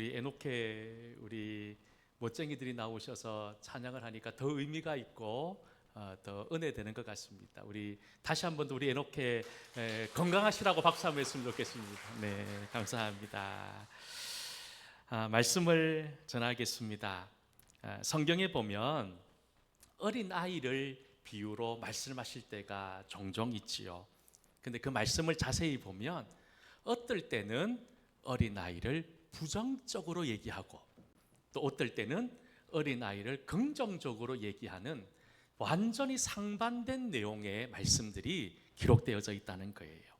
우리 에노케 우리 멋쟁이들이 나오셔서 찬양을 하니까 더 의미가 있고 어, 더 은혜되는 것 같습니다. 우리 다시 한 번 더 우리 에노케 에, 건강하시라고 박수 한번 했으면 좋겠습니다. 네, 감사합니다. 아, 말씀을 전하겠습니다. 아, 성경에 보면 어린 아이를 비유로 말씀하실 때가 종종 있지요. 근데 그 말씀을 자세히 보면 어떨 때는 어린 아이를 부정적으로 얘기하고 또 어떨 때는 어린 아이를 긍정적으로 얘기하는 완전히 상반된 내용의 말씀들이 기록되어져 있다는 거예요.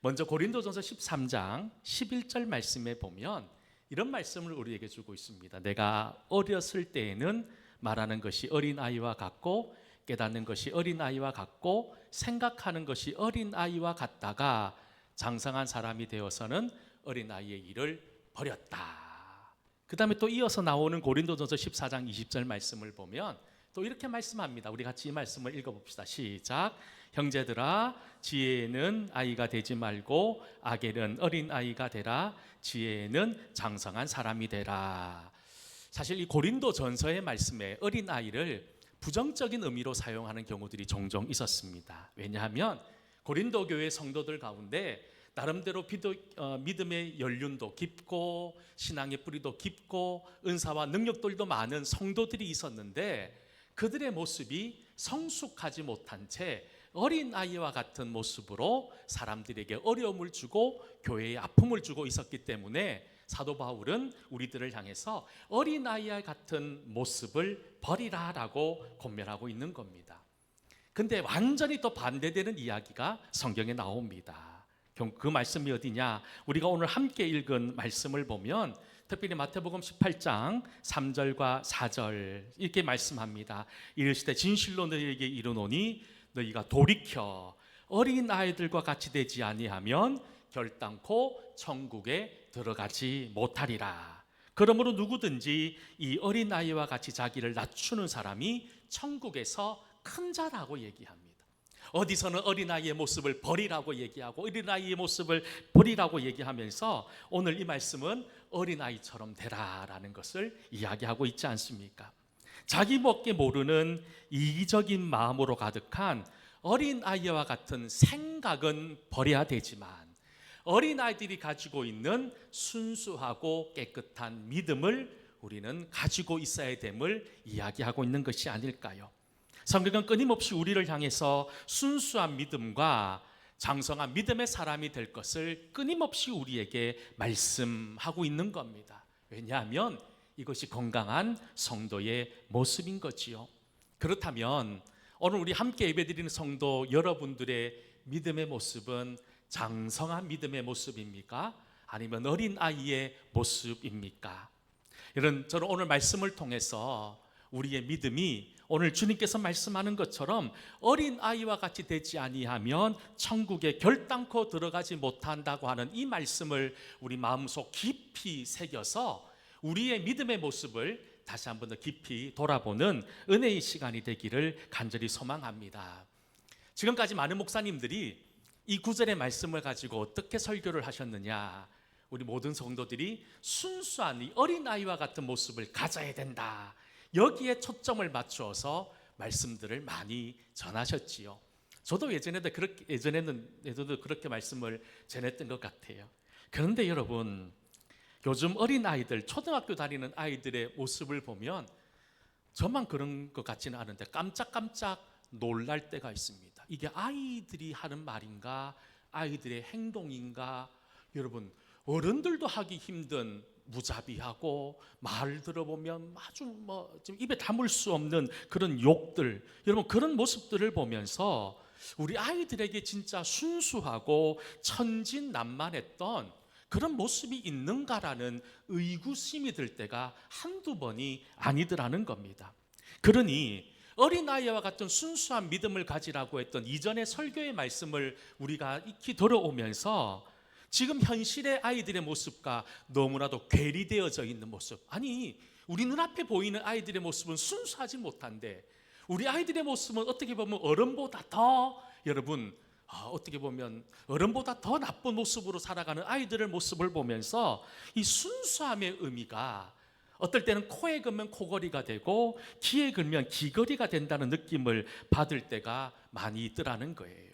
먼저 고린도전서 13장 11절 말씀에 보면 이런 말씀을 우리에게 주고 있습니다. 내가 어렸을 때에는 말하는 것이 어린 아이와 같고 깨닫는 것이 어린 아이와 같고 생각하는 것이 어린 아이와 같다가 장성한 사람이 되어서는 어린 아이의 일을 버렸다. 그 다음에 또 이어서 나오는 고린도전서 14장 20절 말씀을 보면 또 이렇게 말씀합니다. 우리 같이 이 말씀을 읽어봅시다. 시작. 형제들아, 지혜는 아이가 되지 말고 악에는 어린 아이가 되라. 지혜는 장성한 사람이 되라. 사실 이 고린도 전서의 말씀에 어린 아이를 부정적인 의미로 사용하는 경우들이 종종 있었습니다. 왜냐하면 고린도 교회 성도들 가운데 나름대로 어, 믿음의 연륜도 깊고 신앙의 뿌리도 깊고 은사와 능력들도 많은 성도들이 있었는데 그들의 모습이 성숙하지 못한 채 어린 아이와 같은 모습으로 사람들에게 어려움을 주고 교회에 아픔을 주고 있었기 때문에 사도 바울은 우리들을 향해서 어린 아이와 같은 모습을 버리라라고 권면하고 있는 겁니다. 근데 완전히 또 반대되는 이야기가 성경에 나옵니다. 그 말씀이 어디냐? 우리가 오늘 함께 읽은 말씀을 보면 특별히 마태복음 18장 3절과 4절 이렇게 말씀합니다. 이르시되 진실로 너희에게 이르노니 너희가 돌이켜 어린 아이들과 같이 되지 아니하면 결단코 천국에 들어가지 못하리라. 그러므로 누구든지 이 어린 아이와 같이 자기를 낮추는 사람이 천국에서 큰 자라고 얘기합니다. 어디서는 어린아이의 모습을 버리라고 얘기하고 어린아이의 모습을 버리라고 얘기하면서 오늘 이 말씀은 어린아이처럼 되라라는 것을 이야기하고 있지 않습니까? 자기 먹게 모르는 이기적인 마음으로 가득한 어린아이와 같은 생각은 버려야 되지만 어린아이들이 가지고 있는 순수하고 깨끗한 믿음을 우리는 가지고 있어야 됨을 이야기하고 있는 것이 아닐까요? 성경은 끊임없이 우리를 향해서 순수한 믿음과 장성한 믿음의 사람이 될 것을 끊임없이 우리에게 말씀하고 있는 겁니다. 왜냐하면 이것이 건강한 성도의 모습인 거지요. 그렇다면 오늘 우리 함께 예배드리는 성도 여러분들의 믿음의 모습은 장성한 믿음의 모습입니까? 아니면 어린 아이의 모습입니까? 이런 저는 오늘 말씀을 통해서 우리의 믿음이 오늘 주님께서 말씀하는 것처럼 어린 아이와 같이 되지 아니하면 천국에 결단코 들어가지 못한다고 하는 이 말씀을 우리 마음속 깊이 새겨서 우리의 믿음의 모습을 다시 한 번 더 깊이 돌아보는 은혜의 시간이 되기를 간절히 소망합니다. 지금까지 많은 목사님들이 이 구절의 말씀을 가지고 어떻게 설교를 하셨느냐? 우리 모든 성도들이 순수한 이 어린 아이와 같은 모습을 가져야 된다. 여기에 초점을 맞추어서 말씀들을 많이 전하셨지요. 저도 예전에도 그렇게 예전에는 예전에도 그렇게 말씀을 전했던 것 같아요. 그런데 여러분 요즘 어린 아이들 초등학교 다니는 아이들의 모습을 보면 저만 그런 것 같지는 않은데 깜짝깜짝 놀랄 때가 있습니다. 이게 아이들이 하는 말인가 아이들의 행동인가 여러분 어른들도 하기 힘든 무자비하고 말 들어보면 아주 뭐 지금 입에 담을 수 없는 그런 욕들 여러분 그런 모습들을 보면서 우리 아이들에게 진짜 순수하고 천진난만했던 그런 모습이 있는가라는 의구심이 들 때가 한두 번이 아니더라는 겁니다. 그러니 어린아이와 같은 순수한 믿음을 가지라고 했던 이전의 설교의 말씀을 우리가 익히 들어오면서 지금 현실의 아이들의 모습과 너무나도 괴리되어져 있는 모습. 아니, 우리 눈앞에 보이는 아이들의 모습은 순수하지 못한데 우리 아이들의 모습은 어떻게 보면 어른보다 더 여러분 아, 어떻게 보면 어른보다 더 나쁜 모습으로 살아가는 아이들의 모습을 보면서 이 순수함의 의미가 어떨 때는 코에 걸면 코걸이가 되고 귀에 걸면 귀걸이가 된다는 느낌을 받을 때가 많이 있더라는 거예요.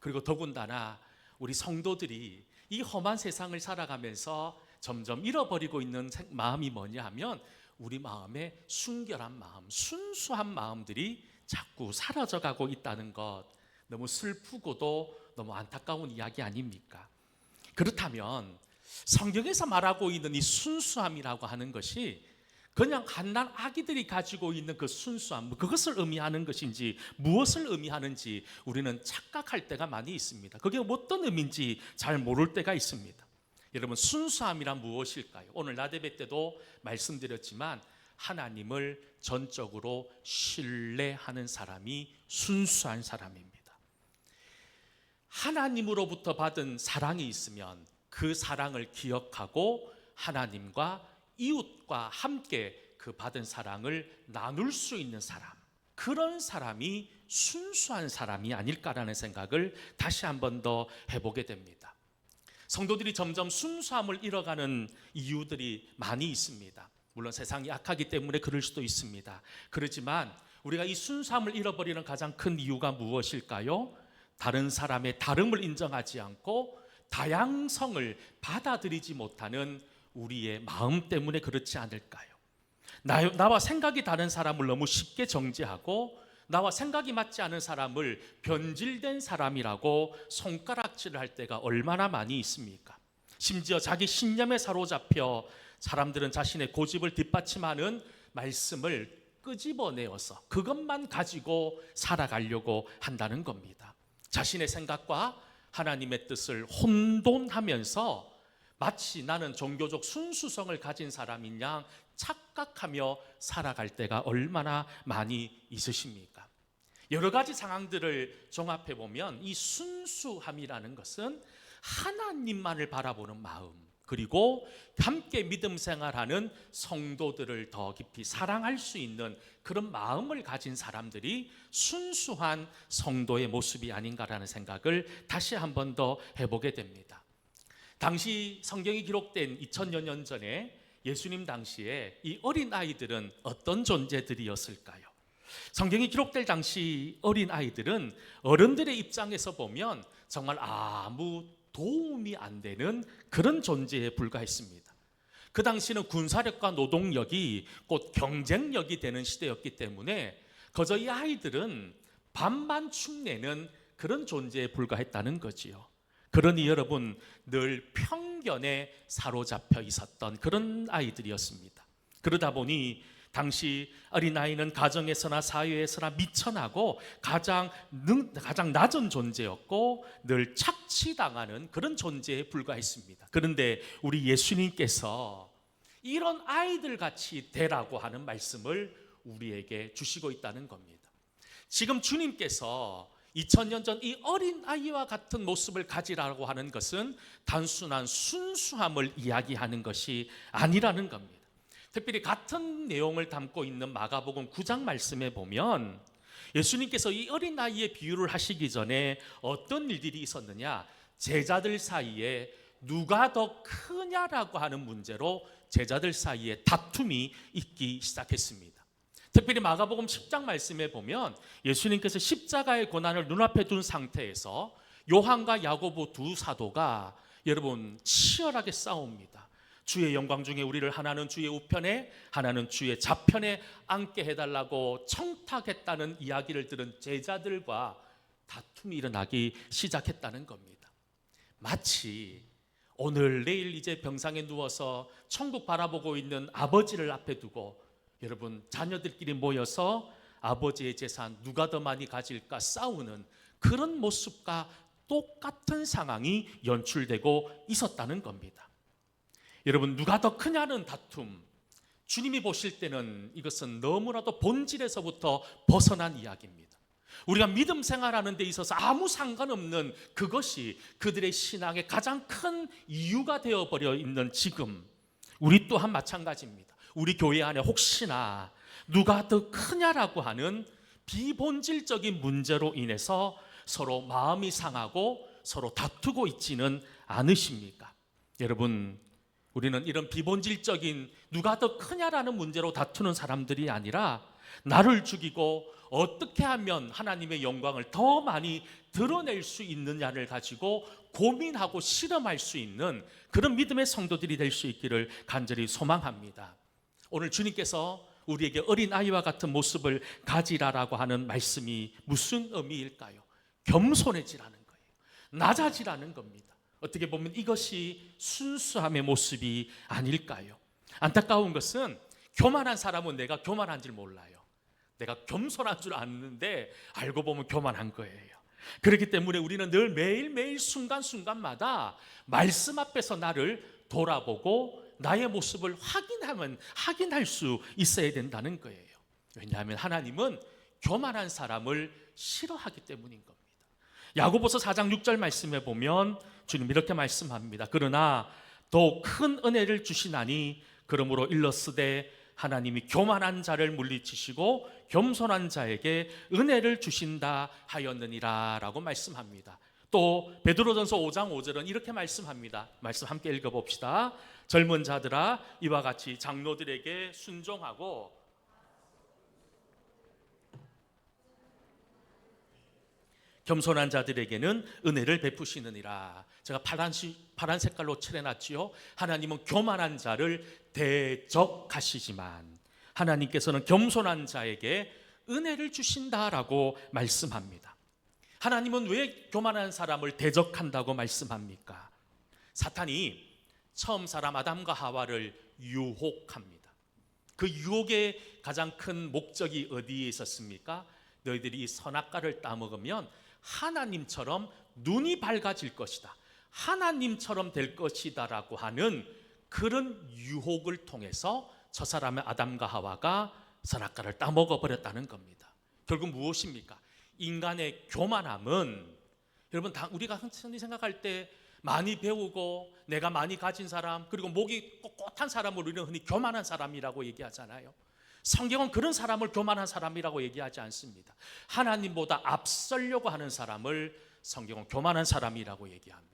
그리고 더군다나 우리 성도들이 이 험한 세상을 살아가면서 점점 잃어버리고 있는 생- 마음이 뭐냐 하면 우리 마음의 순결한 마음, 순수한 마음들이 자꾸 사라져 가고 있다는 것 너무 슬프고도 너무 안타까운 이야기 아닙니까? 그렇다면 성경에서 말하고 있는 이 순수함이라고 하는 것이 그냥 갓난 아기들이 가지고 있는 그 순수함, 그것을 의미하는 것인지 무엇을 의미하는지 우리는 착각할 때가 많이 있습니다. 그게 어떤 의미인지 잘 모를 때가 있습니다. 여러분 순수함이란 무엇일까요? 오늘 나대배 때도 말씀드렸지만 하나님을 전적으로 신뢰하는 사람이 순수한 사람입니다. 하나님으로부터 받은 사랑이 있으면 그 사랑을 기억하고 하나님과 이웃과 함께 그 받은 사랑을 나눌 수 있는 사람. 그런 사람이 순수한 사람이 아닐까라는 생각을 다시 한 번 더 해보게 됩니다. 성도들이 점점 순수함을 잃어가는 이유들이 많이 있습니다. 물론 세상이 악하기 때문에 그럴 수도 있습니다. 그렇지만 우리가 이 순수함을 잃어버리는 가장 큰 이유가 무엇일까요? 다른 사람의 다름을 인정하지 않고 다양성을 받아들이지 못하는 우리의 마음 때문에 그렇지 않을까요? 나, 나와 생각이 다른 사람을 너무 쉽게 정죄하고 나와 생각이 맞지 않은 사람을 변질된 사람이라고 손가락질을 할 때가 얼마나 많이 있습니까? 심지어 자기 신념에 사로잡혀 사람들은 자신의 고집을 뒷받침하는 말씀을 끄집어내어서 그것만 가지고 살아가려고 한다는 겁니다. 자신의 생각과 하나님의 뜻을 혼돈하면서 마치 나는 종교적 순수성을 가진 사람인 양 착각하며 살아갈 때가 얼마나 많이 있으십니까? 여러 가지 상황들을 종합해 보면 이 순수함이라는 것은 하나님만을 바라보는 마음 그리고 함께 믿음 생활하는 성도들을 더 깊이 사랑할 수 있는 그런 마음을 가진 사람들이 순수한 성도의 모습이 아닌가라는 생각을 다시 한 번 더 해보게 됩니다. 당시 성경이 기록된 2000여 년 전에 예수님 당시에 이 어린 아이들은 어떤 존재들이었을까요? 성경이 기록될 당시 어린 아이들은 어른들의 입장에서 보면 정말 아무 도움이 안 되는 그런 존재에 불과했습니다. 그 당시는 군사력과 노동력이 곧 경쟁력이 되는 시대였기 때문에 거저 이 아이들은 밥만 축내는 그런 존재에 불과했다는 거지요. 그러니 여러분 늘 편견에 사로잡혀 있었던 그런 아이들이었습니다. 그러다 보니 당시 어린아이는 가정에서나 사회에서나 미천하고 가장 능, 가장 낮은 존재였고 늘 착취당하는 그런 존재에 불과했습니다. 그런데 우리 예수님께서 이런 아이들 같이 되라고 하는 말씀을 우리에게 주시고 있다는 겁니다. 지금 주님께서 2000년 전 이 어린 아이와 같은 모습을 가지라고 하는 것은 단순한 순수함을 이야기하는 것이 아니라는 겁니다. 특별히 같은 내용을 담고 있는 마가복음 9장 말씀에 보면 예수님께서 이 어린 아이의 비유를 하시기 전에 어떤 일들이 있었느냐? 제자들 사이에 누가 더 크냐라고 하는 문제로 제자들 사이에 다툼이 있기 시작했습니다. 특별히 마가복음 10장 말씀에 보면 예수님께서 십자가의 고난을 눈앞에 둔 상태에서 요한과 야고보 두 사도가 여러분 치열하게 싸웁니다. 주의 영광 중에 우리를 하나는 주의 우편에 하나는 주의 좌편에 앉게 해달라고 청탁했다는 이야기를 들은 제자들과 다툼이 일어나기 시작했다는 겁니다. 마치 오늘 내일 이제 병상에 누워서 천국 바라보고 있는 아버지를 앞에 두고 여러분 자녀들끼리 모여서 아버지의 재산 누가 더 많이 가질까 싸우는 그런 모습과 똑같은 상황이 연출되고 있었다는 겁니다. 여러분 누가 더 크냐는 다툼 주님이 보실 때는 이것은 너무나도 본질에서부터 벗어난 이야기입니다. 우리가 믿음 생활하는 데 있어서 아무 상관없는 그것이 그들의 신앙의 가장 큰 이유가 되어 버려 있는 지금 우리 또한 마찬가지입니다. 우리 교회 안에 혹시나 누가 더 크냐라고 하는 비본질적인 문제로 인해서 서로 마음이 상하고 서로 다투고 있지는 않으십니까? 여러분, 우리는 이런 비본질적인 누가 더 크냐라는 문제로 다투는 사람들이 아니라 나를 죽이고 어떻게 하면 하나님의 영광을 더 많이 드러낼 수 있느냐를 가지고 고민하고 실험할 수 있는 그런 믿음의 성도들이 될 수 있기를 간절히 소망합니다. 오늘 주님께서 우리에게 어린 아이와 같은 모습을 가지라라고 하는 말씀이 무슨 의미일까요? 겸손해지라는 거예요. 낮아지라는 겁니다. 어떻게 보면 이것이 순수함의 모습이 아닐까요? 안타까운 것은 교만한 사람은 내가 교만한 줄 몰라요. 내가 겸손한 줄 아는데 알고 보면 교만한 거예요. 그렇기 때문에 우리는 늘 매일매일 순간순간마다 말씀 앞에서 나를 돌아보고 나의 모습을 확인하면 확인할 수 있어야 된다는 거예요. 왜냐하면 하나님은 교만한 사람을 싫어하기 때문인 겁니다. 야고보서 4장 6절 말씀에 보면 주님 이렇게 말씀합니다. 그러나 더큰 은혜를 주시나니 그러므로 일러스되 하나님이 교만한 자를 물리치시고 겸손한 자에게 은혜를 주신다 하였느니라라고 말씀합니다. 또 베드로전서 5장 5절은 이렇게 말씀합니다. 말씀 함께 읽어 봅시다. 젊은 자들아 이와 같이 장로들에게 순종하고 겸손한 자들에게는 은혜를 베푸시느니라. 제가 파란, 시, 파란 색깔로 칠해놨지요. 하나님은 교만한 자를 대적하시지만 하나님께서는 겸손한 자에게 은혜를 주신다라고 말씀합니다. 하나님은 왜 교만한 사람을 대적한다고 말씀합니까? 사탄이 처음 사람 아담과 하와를 유혹합니다. 그 유혹의 가장 큰 목적이 어디에 있었습니까? 너희들이 이 선악과를 따먹으면 하나님처럼 눈이 밝아질 것이다. 하나님처럼 될 것이다라고 하는 그런 유혹을 통해서 저 사람의 아담과 하와가 선악과를 따먹어 버렸다는 겁니다. 결국 무엇입니까? 인간의 교만함은 여러분 다 우리가 흔히 생각할 때 많이 배우고 내가 많이 가진 사람 그리고 목이 꼿꼿한 사람을 우리는 흔히 교만한 사람이라고 얘기하잖아요. 성경은 그런 사람을 교만한 사람이라고 얘기하지 않습니다. 하나님보다 앞서려고 하는 사람을 성경은 교만한 사람이라고 얘기합니다.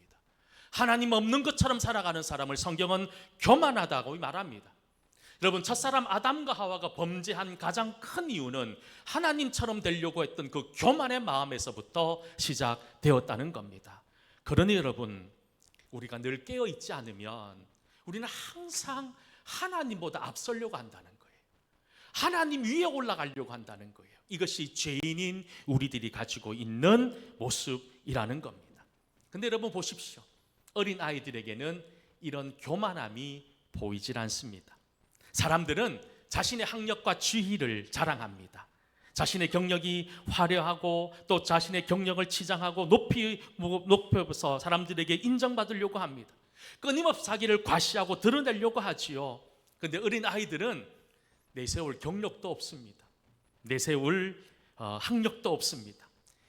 하나님 없는 것처럼 살아가는 사람을 성경은 교만하다고 말합니다. 여러분 첫사람 아담과 하와가 범죄한 가장 큰 이유는 하나님처럼 되려고 했던 그 교만의 마음에서부터 시작되었다는 겁니다. 그러니 여러분 우리가 늘 깨어 있지 않으면 우리는 항상 하나님보다 앞서려고 한다는 거예요. 하나님 위에 올라가려고 한다는 거예요. 이것이 죄인인 우리들이 가지고 있는 모습이라는 겁니다. 근데 여러분 보십시오. 어린 아이들에게는 이런 교만함이 보이질 않습니다. 사람들은 자신의 학력과 지위를 자랑합니다. 자신의 경력이 화려하고 또 자신의 경력을 치장하고 높이 높여서 사람들에게 인정받으려고 합니다. 끊임없이 자기를 과시하고 드러내려고 하지요. 근데 어린 아이들은 내세울 경력도 없습니다. 내세울 어, 학력도 없습니다.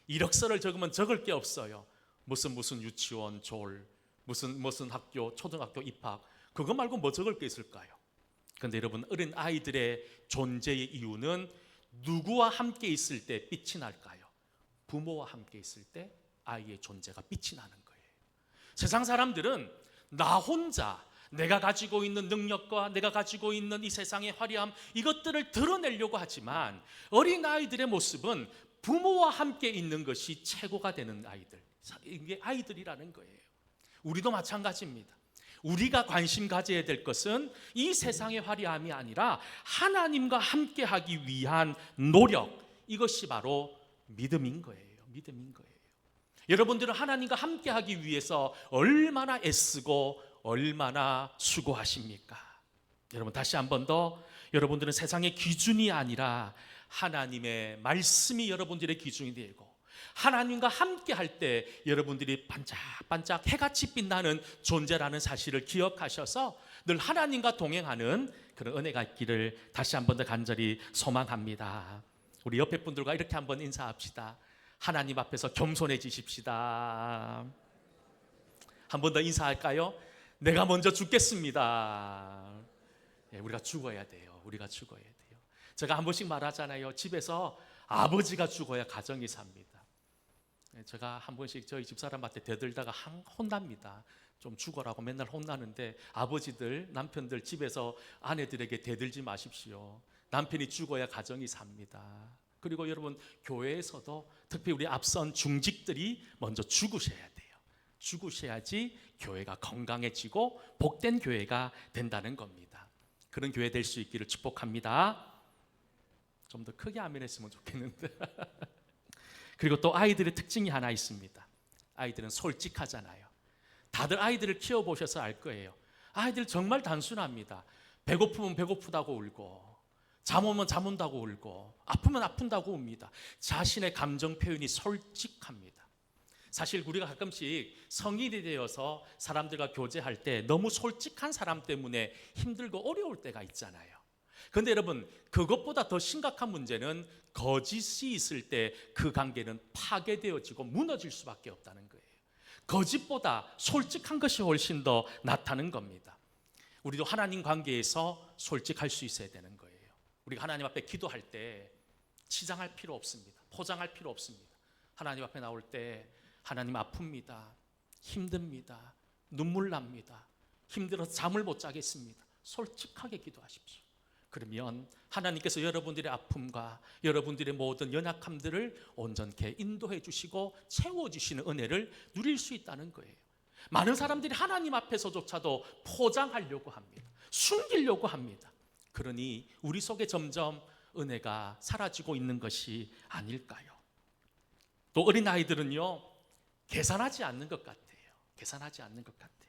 이력서를 적으면 적을 게 없어요. 무슨 무슨 유치원 졸, 무슨 무슨 학교 초등학교 입학 그거 말고 뭐 적을 게 있을까요? 근데 여러분 어린 아이들의 존재의 이유는 누구와 함께 있을 때 빛이 날까요? 부모와 함께 있을 때 아이의 존재가 빛이 나는 거예요. 세상 사람들은 나 혼자 내가 가지고 있는 능력과 내가 가지고 있는 이 세상의 화려함 이것들을 드러내려고 하지만 어린 아이들의 모습은 부모와 함께 있는 것이 최고가 되는 아이들. 이게 아이들이라는 거예요. 우리도 마찬가지입니다. 우리가 관심 가져야 될 것은 이 세상의 화려함이 아니라 하나님과 함께 하기 위한 노력. 이것이 바로 믿음인 거예요. 믿음인 거예요. 여러분들은 하나님과 함께 하기 위해서 얼마나 애쓰고 얼마나 수고하십니까? 여러분 다시 한 번 더 여러분들은 세상의 기준이 아니라 하나님의 말씀이 여러분들의 기준이 되고 하나님과 함께 할 때 여러분들이 반짝반짝 해같이 빛나는 존재라는 사실을 기억하셔서 늘 하나님과 동행하는 그런 은혜가 있기를 다시 한 번 더 간절히 소망합니다. 우리 옆에 분들과 이렇게 한번 인사합시다. 하나님 앞에서 겸손해지십시다. 한 번 더 인사할까요? 내가 먼저 죽겠습니다. 예, 우리가 죽어야 돼요. 우리가 죽어야 돼요. 제가 한 번씩 말하잖아요. 집에서 아버지가 죽어야 가정이 삽니다. 예, 제가 한 번씩 저희 집사람한테 대들다가 항 혼납니다. 좀 죽어라고 맨날 혼나는데 아버지들, 남편들 집에서 아내들에게 대들지 마십시오. 남편이 죽어야 가정이 삽니다. 그리고 여러분 교회에서도 특히 우리 앞선 중직들이 먼저 죽으셔야 돼요. 죽으셔야지 교회가 건강해지고 복된 교회가 된다는 겁니다. 그런 교회 될 수 있기를 축복합니다. 좀 더 크게 아멘했으면 좋겠는데. 그리고 또 아이들의 특징이 하나 있습니다. 아이들은 솔직하잖아요. 다들 아이들을 키워 보셔서 알 거예요. 아이들 정말 단순합니다. 배고프면 배고프다고 울고 잠 오면 잠 온다고 울고 아프면 아픈다고 웁니다. 자신의 감정 표현이 솔직합니다. 사실 우리가 가끔씩 성인이 되어서 사람들과 교제할 때 너무 솔직한 사람 때문에 힘들고 어려울 때가 있잖아요. 근데 여러분 그것보다 더 심각한 문제는 거짓이 있을 때 그 관계는 파괴되어지고 무너질 수밖에 없다는 거예요. 거짓보다 솔직한 것이 훨씬 더 낫다는 겁니다. 우리도 하나님 관계에서 솔직할 수 있어야 되는 거예요. 우리가 하나님 앞에 기도할 때 치장할 필요 없습니다. 포장할 필요 없습니다. 하나님 앞에 나올 때 하나님 아픕니다. 힘듭니다. 눈물 납니다. 힘들어서 잠을 못 자겠습니다. 솔직하게 기도하십시오. 그러면 하나님께서 여러분들의 아픔과 여러분들의 모든 연약함들을 온전케 인도해 주시고 채워 주시는 은혜를 누릴 수 있다는 거예요. 많은 사람들이 하나님 앞에서조차도 포장하려고 합니다. 숨기려고 합니다. 그러니 우리 속에 점점 은혜가 사라지고 있는 것이 아닐까요? 또 어린 아이들은요 계산하지 않는 것 같아요. 계산하지 않는 것 같아요.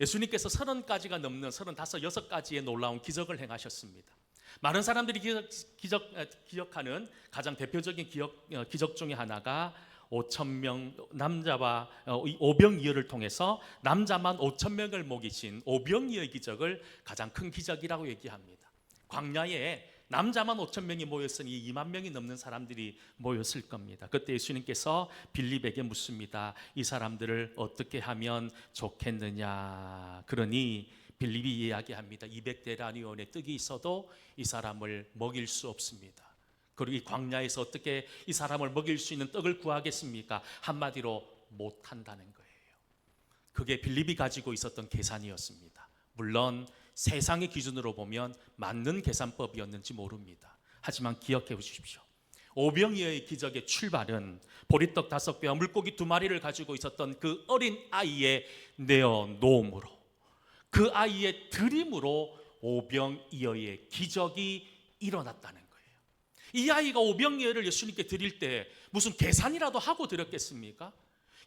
예수님께서 서른 가지가 넘는 서른다섯 여섯 가지의 놀라운 기적을 행하셨습니다. 많은 사람들이 기적, 기적, 어, 기억하는 가장 대표적인 기억, 어, 기적 중에 하나가 5천 명 남자와 어, 이 오병이어를 통해서 남자만 5천 명을 먹이신 오병이어 기적을 가장 큰 기적이라고 얘기합니다. 광야에 남자만 5천 명이 모였으니 2만 명이 넘는 사람들이 모였을 겁니다. 그때 예수님께서 빌립에게 묻습니다. 이 사람들을 어떻게 하면 좋겠느냐? 그러니 빌립이 이야기합니다. 200대라니온의 떡이 있어도 이 사람을 먹일 수 없습니다. 그리고 이 광야에서 어떻게 이 사람을 먹일 수 있는 떡을 구하겠습니까? 한마디로 못 한다는 거예요. 그게 빌립이 가지고 있었던 계산이었습니다. 물론 세상의 기준으로 보면 맞는 계산법이었는지 모릅니다. 하지만 기억해 보십시오. 오병이어의 기적의 출발은 보리떡 다섯 개와 물고기 두 마리를 가지고 있었던 그 어린 아이의 내어 놓음으로 그 아이의 드림으로 오병이어의 기적이 일어났다는 거예요. 이 아이가 오병이어를 예수님께 드릴 때 무슨 계산이라도 하고 드렸겠습니까?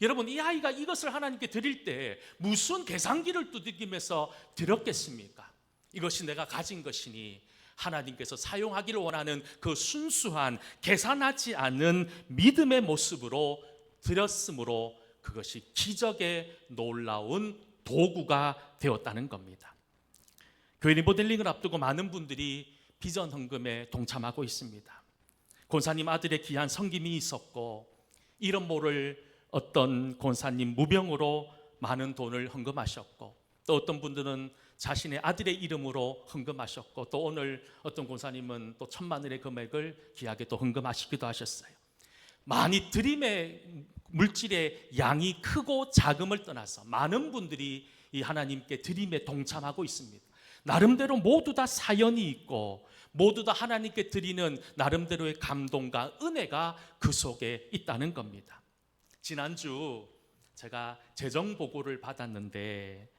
여러분 이 아이가 이것을 하나님께 드릴 때 무슨 계산기를 두들기면서 드렸겠습니까? 이것이 내가 가진 것이니 하나님께서 사용하기를 원하는 그 순수한 계산하지 않은 믿음의 모습으로 드렸으므로 그것이 기적의 놀라운 도구가 되었다는 겁니다. 교회 리모델링을 앞두고 많은 분들이 비전 헌금에 동참하고 있습니다. 권사님 아들의 귀한 성김이 있었고 이런 모를 어떤 권사님 무병으로 많은 돈을 헌금하셨고 또 어떤 분들은 자신의 아들의 이름으로 헌금하셨고 또 오늘 어떤 권사님은 또 천만 원의 금액을 귀하게 또 헌금하시기도 하셨어요. 많이 드림의 물질의 양이 크고 작음을 떠나서 많은 분들이 이 하나님께 드림에 동참하고 있습니다. 나름대로 모두 다 사연이 있고 모두 다 하나님께 드리는 나름대로의 감동과 은혜가 그 속에 있다는 겁니다. 지난주 제가 재정 보고를 받았는데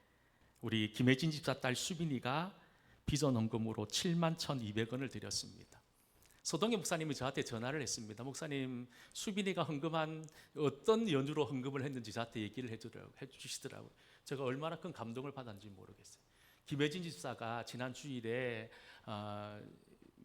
우리 김혜진 집사 딸 수빈이가 비전 헌금으로 7만 1,200원을 드렸습니다. 소동의 목사님이 저한테 전화를 했습니다. 목사님 수빈이가 헌금한 어떤 연유로 헌금을 했는지 저한테 얘기를 해주시더라고요. 제가 얼마나 큰 감동을 받았는지 모르겠어요. 김혜진 집사가 지난 주일에 어,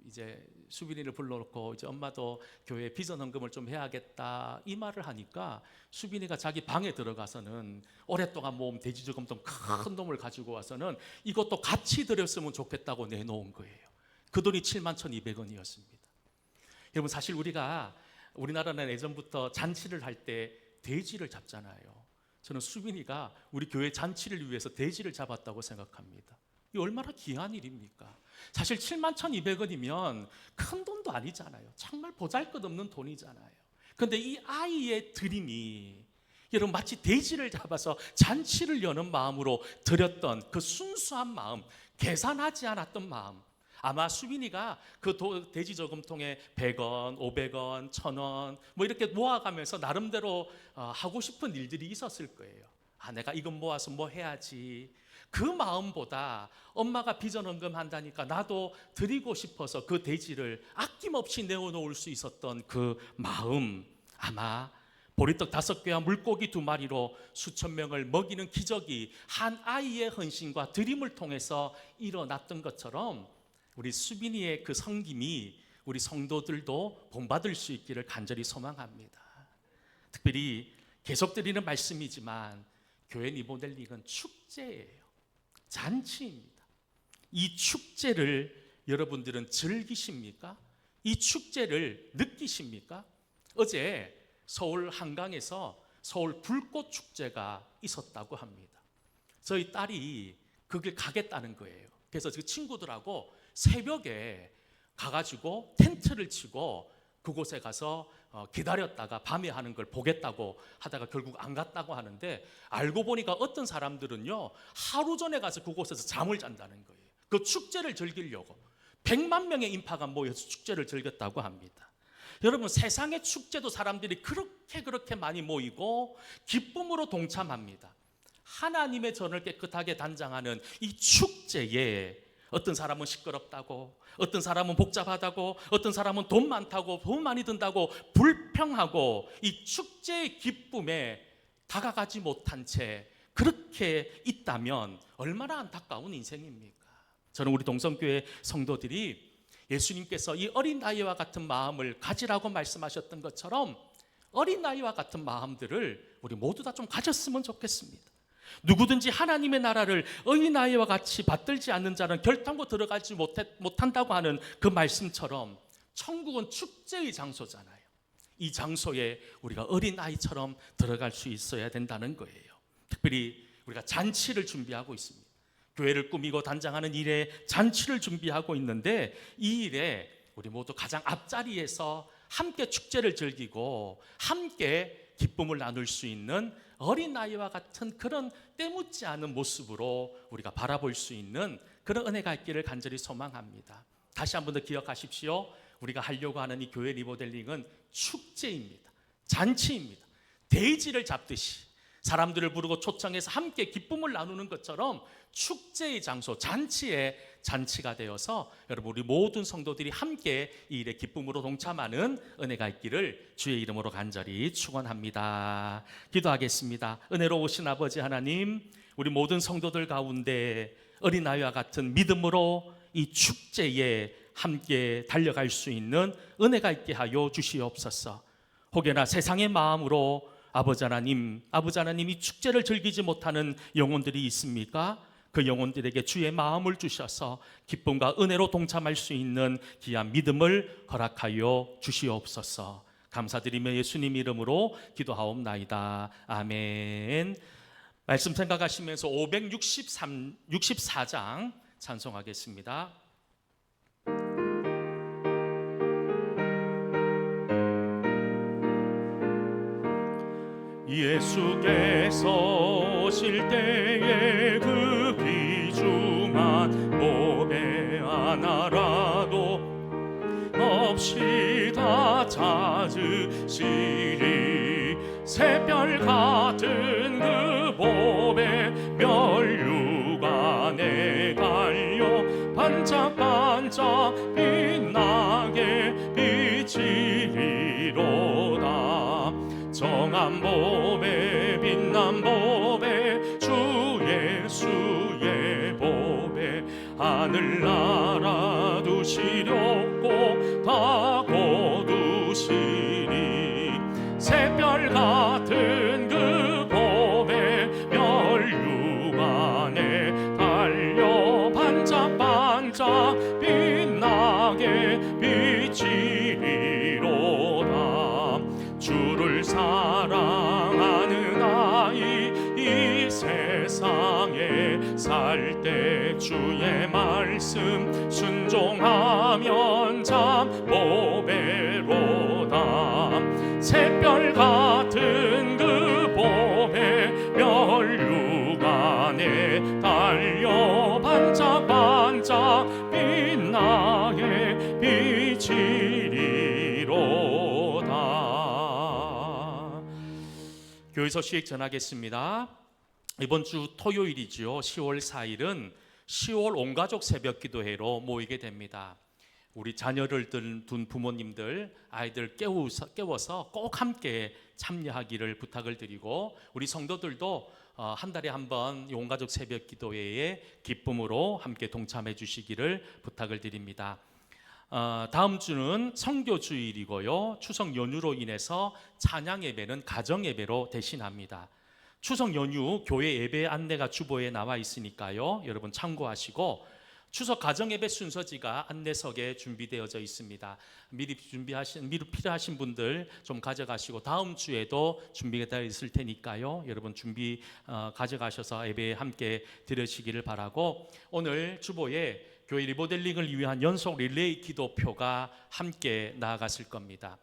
이제 수빈이를 불러놓고 이제 엄마도 교회 비전 헌금을 좀 해야겠다 이 말을 하니까 수빈이가 자기 방에 들어가서는 오랫동안 모은 돼지저금통 큰 놈을 가지고 와서는 이것도 같이 드렸으면 좋겠다고 내놓은 거예요. 그 돈이 7만 1,200원이었습니다. 여러분 사실 우리가 우리나라는 예전부터 잔치를 할 때 돼지를 잡잖아요. 저는 수빈이가 우리 교회 잔치를 위해서 돼지를 잡았다고 생각합니다. 이 얼마나 귀한 일입니까? 사실 7만 1,200원이면 큰 돈도 아니잖아요. 정말 보잘것없는 돈이잖아요. 근데 이 아이의 드림이 여러분 마치 돼지를 잡아서 잔치를 여는 마음으로 드렸던 그 순수한 마음, 계산하지 않았던 마음. 아마 수빈이가 그 도- 돼지 저금통에 100원, 500원, 1000원 뭐 이렇게 모아가면서 나름대로 어, 하고 싶은 일들이 있었을 거예요. 아, 내가 이건 모아서 뭐 해야지. 그 마음보다 엄마가 비전헌금 한다니까 나도 드리고 싶어서 그 돼지를 아낌없이 내어놓을 수 있었던 그 마음 아마 보리떡 다섯 개와 물고기 두 마리로 수천 명을 먹이는 기적이 한 아이의 헌신과 드림을 통해서 일어났던 것처럼 우리 수빈이의 그 성김이 우리 성도들도 본받을 수 있기를 간절히 소망합니다. 특별히 계속 드리는 말씀이지만 교회 리모델링은 축제예요. 잔치입니다. 이 축제를 여러분들은 즐기십니까? 이 축제를 느끼십니까? 어제 서울 한강에서 서울 불꽃 축제가 있었다고 합니다. 저희 딸이 거길 가겠다는 거예요. 그래서 그 친구들하고 새벽에 가가지고 텐트를 치고 그곳에 가서 어, 기다렸다가 밤에 하는 걸 보겠다고 하다가 결국 안 갔다고 하는데 알고 보니까 어떤 사람들은요 하루 전에 가서 그곳에서 잠을 잔다는 거예요. 그 축제를 즐기려고 100만 명의 인파가 모여서 축제를 즐겼다고 합니다. 여러분 세상의 축제도 사람들이 그렇게 그렇게 많이 모이고 기쁨으로 동참합니다. 하나님의 전을 깨끗하게 단장하는 이 축제에 어떤 사람은 시끄럽다고, 어떤 사람은 복잡하다고, 어떤 사람은 돈 많다고, 돈 많이 든다고 불평하고 이 축제의 기쁨에 다가가지 못한 채 그렇게 있다면 얼마나 안타까운 인생입니까? 저는 우리 동성교회 성도들이 예수님께서 이 어린 나이와 같은 마음을 가지라고 말씀하셨던 것처럼 어린 나이와 같은 마음들을 우리 모두 다 좀 가졌으면 좋겠습니다. 누구든지 하나님의 나라를 어린아이와 같이 받들지 않는 자는 결단코 들어가지 못해, 못한다고 하는 그 말씀처럼 천국은 축제의 장소잖아요. 이 장소에 우리가 어린아이처럼 들어갈 수 있어야 된다는 거예요. 특별히 우리가 잔치를 준비하고 있습니다. 교회를 꾸미고 단장하는 일에 잔치를 준비하고 있는데 이 일에 우리 모두 가장 앞자리에서 함께 축제를 즐기고 함께 기쁨을 나눌 수 있는 어린 아이와 같은 그런 때묻지 않은 모습으로 우리가 바라볼 수 있는 그런 은혜가 있기를 간절히 소망합니다. 다시 한 번 더 기억하십시오. 우리가 하려고 하는 이 교회 리모델링은 축제입니다. 잔치입니다. 데이지를 잡듯이 사람들을 부르고 초청해서 함께 기쁨을 나누는 것처럼 축제의 장소, 잔치의 잔치가 되어서 여러분 우리 모든 성도들이 함께 이 일에 기쁨으로 동참하는 은혜가 있기를 주의 이름으로 간절히 축원합니다. 기도하겠습니다. 은혜로우신 아버지 하나님, 우리 모든 성도들 가운데 어린아이와 같은 믿음으로 이 축제에 함께 달려갈 수 있는 은혜가 있게 하여 주시옵소서. 혹여나 세상의 마음으로 아버지 하나님, 아버지 하나님 이 축제를 즐기지 못하는 영혼들이 있습니까? 그 영혼들에게 주의 마음을 주셔서 기쁨과 은혜로 동참할 수 있는 귀한 믿음을 허락하여 주시옵소서. 감사드리며 예수님 이름으로 기도하옵나이다. 아멘. 말씀 생각하시면서 563 64장 찬송하겠습니다. 예수께서 오실 때에 그 귀중한 몸에 하나라도 없이 다 찾으시리. 새별 같은 그 몸에 멸류관에 달려 반짝반짝 빛나게 비치리로다 정한 몸에 빛난 몸에 주 예수의 몸에 하늘나라 두시렵 주의 말씀 순종하면 참 보배로다 새별 같은 그 봄에 멸류 안에 달려 반짝반짝 빛나게 비치리로다 교회 소식 전하겠습니다. 이번 주 토요일이죠. 10월 4일은 10월 온가족 새벽 기도회로 모이게 됩니다. 우리 자녀를 둔, 둔 부모님들 아이들 깨워서, 깨워서 꼭 함께 참여하기를 부탁을 드리고 우리 성도들도 어, 한 달에 한번 온가족 새벽 기도회에 기쁨으로 함께 동참해 주시기를 부탁을 드립니다. 어, 다음 주는 성교 주일이고요. 추석 연휴로 인해서 찬양 예배는 가정 예배로 대신합니다. 추석 연휴 교회 예배 안내가 주보에 나와 있으니까요. 여러분 참고하시고 추석 가정 예배 순서지가 안내석에 준비되어져 있습니다. 미리 준비하신 미리 필요하신 분들 좀 가져가시고 다음 주에도 준비가 되어 있을 테니까요. 여러분 준비 어, 가져가셔서 예배에 함께 들으시기를 바라고 오늘 주보에 교회 리모델링을 위한 연속 릴레이 기도표가 함께 나아갔을 겁니다.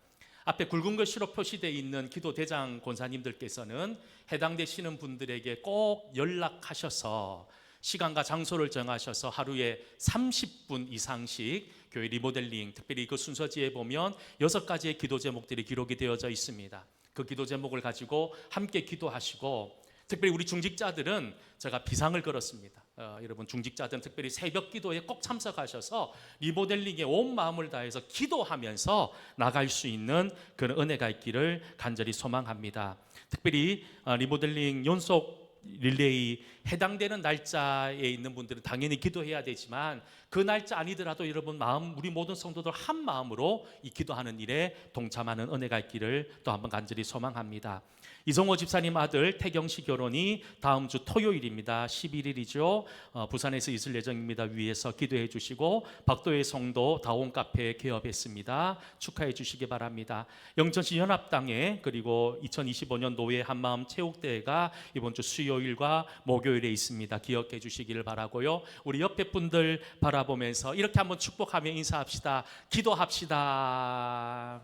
앞에 굵은 글씨로 표시되어 있는 기도 대장 권사님들께서는 해당되시는 분들에게 꼭 연락하셔서 시간과 장소를 정하셔서 하루에 30분 이상씩 교회 리모델링 특별히 그 순서지에 보면 여섯 가지의 기도 제목들이 기록이 되어져 있습니다. 그 기도 제목을 가지고 함께 기도하시고 특별히 우리 중직자들은 제가 비상을 걸었습니다. 어, 여러분 중직자들은 특별히 새벽 기도에 꼭 참석하셔서 리모델링에 온 마음을 다해서 기도하면서 나갈 수 있는 그런 은혜가 있기를 간절히 소망합니다. 특별히 어, 리모델링 연속 릴레이 해당되는 날짜에 있는 분들은 당연히 기도해야 되지만 그 날짜 아니더라도 여러분 마음 우리 모든 성도들 한 마음으로 이 기도하는 일에 동참하는 은혜가 있기를 또 한번 간절히 소망합니다. 이성호 집사님 아들 태경 씨 결혼이 다음 주 토요일입니다. 11일이죠. 어, 부산에서 있을 예정입니다. 위에서 기도해 주시고 박도의 성도 다온 카페 개업했습니다. 축하해 주시기 바랍니다. 영천시 연합당에 그리고 2025년 노예 한마음 체육대회가 이번 주 수요일과 목 요일에 있습니다. 기억해 주시기를 바라고요. 우리 옆에 분들 바라보면서 이렇게 한번 축복하며 인사합시다. 기도합시다.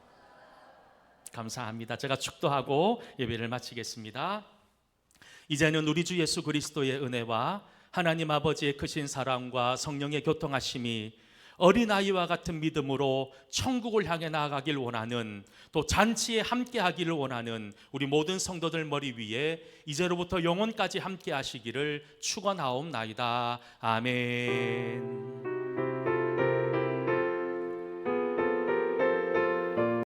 감사합니다. 제가 축도하고 예배를 마치겠습니다. 이제는 우리 주 예수 그리스도의 은혜와 하나님 아버지의 크신 사랑과 성령의 교통하심이 어린아이와 같은 믿음으로 천국을 향해 나아가길 원하는 또 잔치에 함께 하기를 원하는 우리 모든 성도들 머리 위에 이제로부터 영원까지 함께 하시기를 축원하옵나이다. 아멘.